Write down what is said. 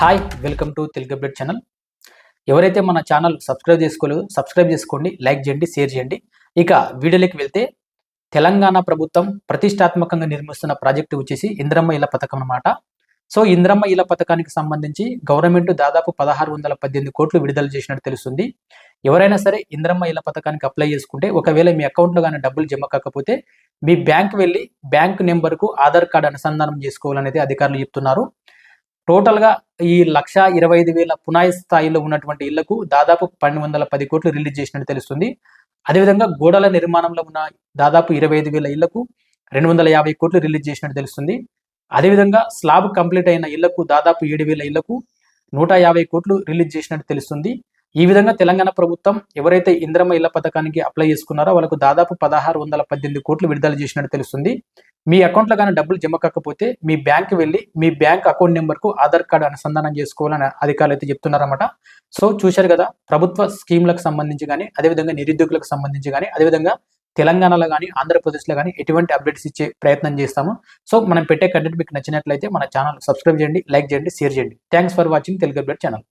Hi welcome to Telugu update channel. ఎవరైతే మన channel subscribe చేసుకోలేదు సబ్స్క్రైబ్ చేసుకోండి లైక్ చేయండి షేర్ చేయండి. ఇక వీడియోలోకి వెళ్తే తెలంగాణ ప్రభుత్వం ప్రతిష్టాత్మకంగా నిర్మిస్తున్న ప్రాజెక్టు వచ్చేసి ఇంద్రమ్మ ఇళ్ళ పథకం అన్నమాట. సో ఇంద్రమ్మ ఇళ్ళ పథకానికి సంబంధించి గవర్నమెంట్ దాదాపు పదహారు వందల పద్దెనిమిది కోట్లు విడుదల చేసినట్టు తెలుస్తుంది. ఎవరైనా సరే ఇంద్రమ్మ ఇళ్ళ పథకానికి అప్లై చేసుకుంటే ఒకవేళ మీ అకౌంట్లో కానీ డబ్బులు జమ కాకపోతే మీ బ్యాంక్ వెళ్ళి బ్యాంక్ నెంబర్కు ఆధార్ కార్డు అనుసంధానం చేసుకోవాలనేది అధికారులు చెప్తున్నారు. టోటల్గా ఈ లక్ష ఇరవై ఐదు వేల పునాయి స్థాయిలో ఉన్నటువంటి ఇళ్ళకు దాదాపు పన్నెండు వందల పది కోట్లు రిలీజ్ చేసినట్టు తెలుస్తుంది. అదేవిధంగా గోడల నిర్మాణంలో ఉన్న దాదాపు ఇరవై ఐదు వేల ఇళ్ళకు రెండు వందల యాభై కోట్లు రిలీజ్ చేసినట్టు తెలుస్తుంది. అదేవిధంగా స్లాబ్ కంప్లీట్ అయిన ఇళ్ళకు దాదాపు ఏడు వేల ఇళ్ళకు నూట యాభై కోట్లు రిలీజ్ చేసినట్టు తెలుస్తుంది. ఈ విధంగా తెలంగాణ ప్రభుత్వం ఎవరైతే ఇంద్రమ్మ ఇళ్ళ పథకానికి అప్లై చేసుకున్నారో వాళ్ళకు దాదాపు పదహారు వందల పద్దెనిమిది కోట్లు విడుదల చేసినట్టు తెలుస్తుంది. మీ అకౌంట్లో కానీ డబ్బులు జమ కాకపోతే మీ బ్యాంక్ వెళ్ళి మీ బ్యాంక్ అకౌంట్ నెంబర్కు ఆధార్ కార్డు అనుసంధానం చేసుకోవాలని అధికారులు అయితే చెప్తున్నారన్నమాట. సో చూశారు కదా ప్రభుత్వ స్కీమ్లకు సంబంధించి కానీ అదేవిధంగా నిరుద్యోగులకు సంబంధించి కానీ అదేవిధంగా తెలంగాణలో కానీ ఆంధ్రప్రదేశ్లో కానీ ఎటువంటి అప్డేట్స్ ఇచ్చే ప్రయత్నం చేస్తాము. సో మనం పెట్టే కంటెంట్ మీకు నచ్చినట్లయితే మన ఛానల్ సబ్స్క్రైబ్ చేయండి లైక్ చేయండి షేర్ చేయండి. Thanks for watching Telugu update channel